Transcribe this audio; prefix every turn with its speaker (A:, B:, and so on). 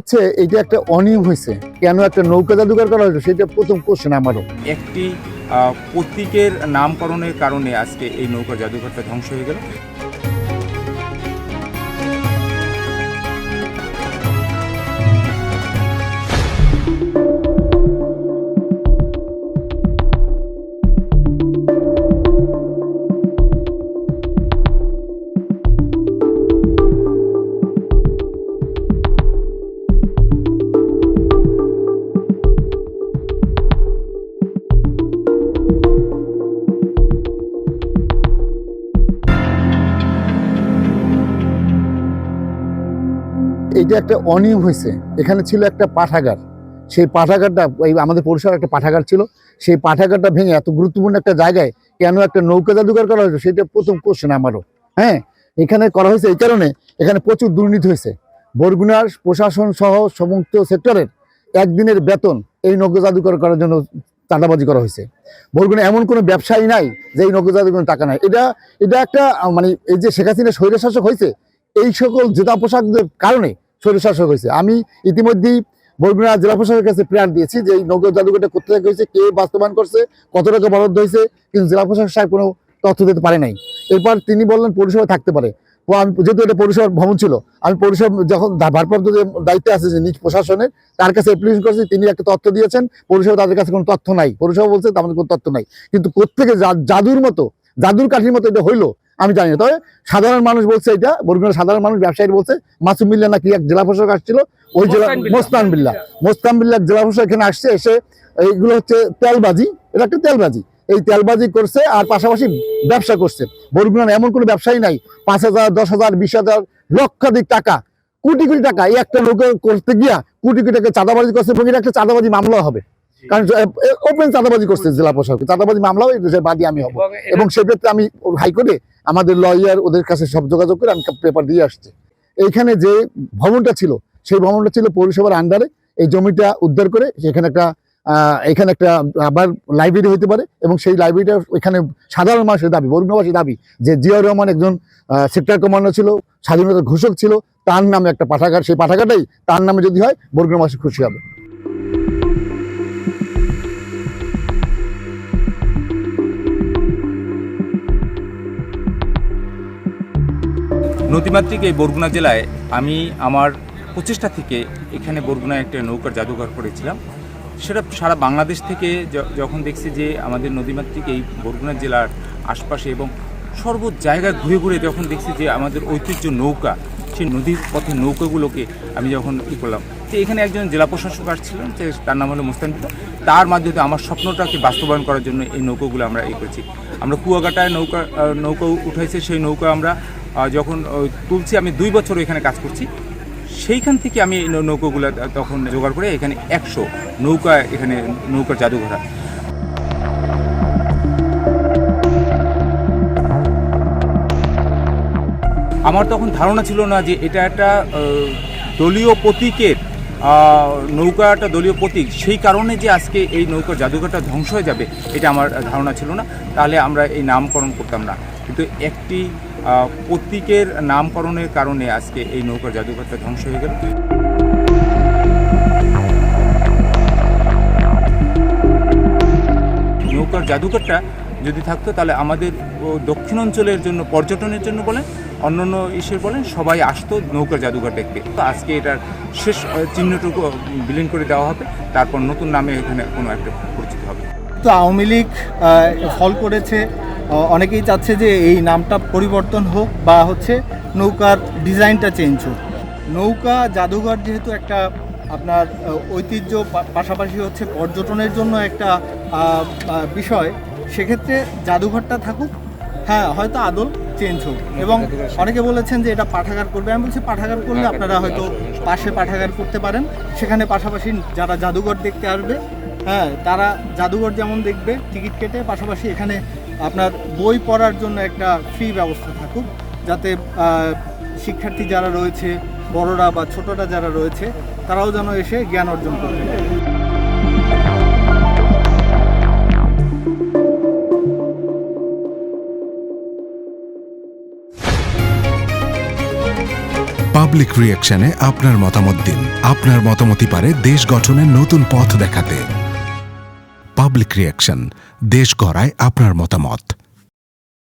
A: হচ্ছে এটা একটা অনিয়ম হয়েছে। কেন একটা নৌকা জাদুঘর করা হয়েছে সেটা প্রথম কোশ্চেন আমারও।
B: একটি প্রতীকের নামকরণের কারণে আজকে এই নৌকা জাদুঘরটা ধ্বংস হয়ে গেল।
A: এটা একটা অনিয়ম হয়েছে। এখানে ছিল একটা পাঠাগার। সেই পাঠাগারটা, এই আমাদের পরিসর একটা পাঠাগার ছিল। সেই পাঠাগারটা ভেঙে এত গুরুত্বপূর্ণ একটা জায়গায় কেন একটা নৌকা জাদুঘর করা হয়েছে, সেটা প্রথম কোশ্চেন আমারও। হ্যাঁ এখানে করা হয়েছে এই কারণে এখানে প্রচুর দুর্নীতি হয়েছে। বরগুনার প্রশাসন সহ সমস্ত সেক্টরের একদিনের বেতন এই নৌকা জাদুঘর করার জন্য চাঁদাবাজি করা হয়েছে। বরগুনা এমন কোনো ব্যবসায়ী নাই যে এই নৌকা জাদুঘর টাকা নাই। এটা এটা একটা মানে এই যে শেখ হাসিনা স্বৈরশাসক হয়েছে, এই সকল জেতা পোশাকদের কারণে স্বৈরশাসক হয়েছে। আমি ইতিমধ্যেই বরগুনা জেলা প্রশাসকের কাছে প্রেরণ দিয়েছি যে এই নৌকা জাদুঘরটা কোথা থেকে হয়েছে, কে বাস্তবায়ন করছে, কত টাকা বরাদ্দ হয়েছে, কিন্তু জেলা প্রশাসক সাহেব কোনো তথ্য দিতে পারে নাই। এরপর তিনি বললেন পৌরসভা থাকতে পারে। আমি যেহেতু এটা পৌরসভার ভবন ছিল, আমি পৌরসভা যখন ভারপ্রাপ্ত যে দায়িত্বে আছে যে নিজ প্রশাসনের, তার কাছে অ্যাপ্লিকেশন করেছি, তিনি একটা তথ্য দিয়েছেন, পৌরসভা তাদের কাছে কোনো তথ্য নাই। পৌরসভা বলছে আমাদের কোনো তথ্য নাই। কিন্তু কোথেকে জাদুর মতো, জাদুর কাঠির মতো এটা হইল আমি জানি না। তবে সাধারণ মানুষ বলছে এটা বরগুনার সাধারণ মানুষ ব্যবসায়ী বলছে মাসুম বিল্লা নাকি এক জেলা প্রশাসক আসছিল ওই জেলা
B: মোস্তান
A: বিল্লা। মোস্তান বিল্লাহ জেলা প্রশাসক এখানে আসছে এসে এইগুলো হচ্ছে তেলবাজি এটা একটা তেলবাজি। এই তেলবাজি করছে আর পাশাপাশি ব্যবসা করছে। বরগুনার এমন কোনো ব্যবসায়ী নাই পাঁচ হাজার দশ হাজার বিশ হাজার লক্ষাধিক টাকা কোটি কোটি টাকা। এই একটা নৌকা করতে গিয়া কোটি কোটি টাকা চাঁদাবাজি করছে এবং এটা একটা চাঁদাবাজি মামলা হবে। কারণ ওপেন চাঁদাবাজি করছে জেলা প্রশাসক চাঁদাবাজি মামলাও বাদী আমি হব। এবং সেক্ষেত্রে আমি হাইকোর্টে আমাদের লয়ার ওদের কাছে সব যোগাযোগ করে আমি পেপার দিয়ে আসছি। এইখানে যে ভবনটা ছিল সেই ভবনটা ছিল পৌরসভার আন্ডারে এই জমিটা উদ্ধার করে সেখানে একটা আহ, এখানে একটা আবার লাইব্রেরি হতে পারে এবং সেই লাইব্রেরিটা এখানে সাধারণ মানুষের দাবি বরুণবাসীর দাবি যে জিয়াউর রহমান একজন সেক্টর কমান্ডার ছিল স্বাধীনতার ঘোষক ছিল তার নামে একটা পাঠাগার সেই পাঠাগারটাই তার নামে যদি হয় বরগুনাবাসী খুশি হবে।
B: নদীমাতৃক এই বরগুনা জেলায় আমি আমার প্রচেষ্টা থেকে এখানে বরগুনায় একটা নৌকার জাদুঘর করেছিলাম। সেটা সারা বাংলাদেশ থেকে যখন দেখছি যে আমাদের নদীমাতৃক এই বরগুনা জেলার আশপাশে এবং সর্ব জায়গায় ঘুরে ঘুরে যখন দেখছি যে আমাদের ঐতিহ্য নৌকা, সেই নদীর পথে নৌকাগুলোকে আমি যখন ই করলাম, তো এখানে একজন জেলা প্রশাসক আসছিলেন, যে তার নাম হলো মুস্তানবিদ তার মাধ্যমে আমার স্বপ্নটাকে বাস্তবায়ন করার জন্য এই নৌকাগুলো আমরা এ করেছি। আমরা কুয়াকাটায় নৌকা নৌকা উঠাইছে, সেই নৌকা আমরা যখন তুলছি আমি দুই বছর এখানে কাজ করছি। সেইখান থেকে আমি নৌকাগুলো তখন জোগাড় করে এখানে একশো নৌকা এখানে নৌকার জাদুঘর। আমার তখন ধারণা ছিল না যে এটা একটা দলীয় প্রতীকের আহ, নৌকা একটা দলীয় প্রতীক। সেই কারণে যে আজকে এই নৌকার জাদুঘরটা ধ্বংস হয়ে যাবে এটা আমার ধারণা ছিল না। তাহলে আমরা এই নামকরণ করতাম না। কিন্তু একটি প্রতীকের নামকরণের কারণে আজকে এই নৌকার জাদুঘরটা ধ্বংস হয়ে গেল। নৌকার জাদুঘরটা যদি থাকতো, তাহলে আমাদের দক্ষিণ অঞ্চলের জন্য, পর্যটনের জন্য বলেন, অন্যান্য ইসের বলেন, সবাই আসতো নৌকার জাদুঘর দেখতে। তো আজকে এটার শেষ চিহ্নটুকু বিলীন করে দেওয়া হবে। তারপর নতুন নামে এখানে কোনো একটা পরিচিত হবে।
C: তো আওয়ামী লীগ ফল করেছে। অনেকেই চাচ্ছে যে এই নামটা পরিবর্তন হোক বা হচ্ছে নৌকার ডিজাইনটা চেঞ্জ হোক। নৌকা জাদুঘর যেহেতু একটা আপনার ঐতিহ্য পাশাপাশি হচ্ছে পর্যটনের জন্য একটা বিষয় সেক্ষেত্রে জাদুঘরটা থাকুক হ্যাঁ হয়তো আদল চেঞ্জ হোক। এবং অনেকে বলেছেন যে এটা পাঠাগার করবে। আমি বলছি পাঠাগার করলে আপনারা হয়তো পাশে পাঠাগার করতে পারেন। সেখানে পাশাপাশি যারা জাদুঘর দেখতে আসবে হ্যাঁ তারা জাদুঘর যেমন দেখবে টিকিট কেটে পাশাপাশি এখানে আপনার বই পড়ার জন্য একটা ফ্রি ব্যবস্থা থাকুক, যাতে শিক্ষার্থী যারা রয়েছে, বড়রা বা ছোটরা যারা রয়েছে, তারাও যেন এসে জ্ঞান অর্জন করবে
D: পাবলিক রিয়াকশনে আপনার মতামত দিন। আপনার মতামতই পারে দেশ গঠনের নতুন পথ দেখাতে। পাবলিক রিয়াকশন দেশ গড়ায় আপনার মতামত।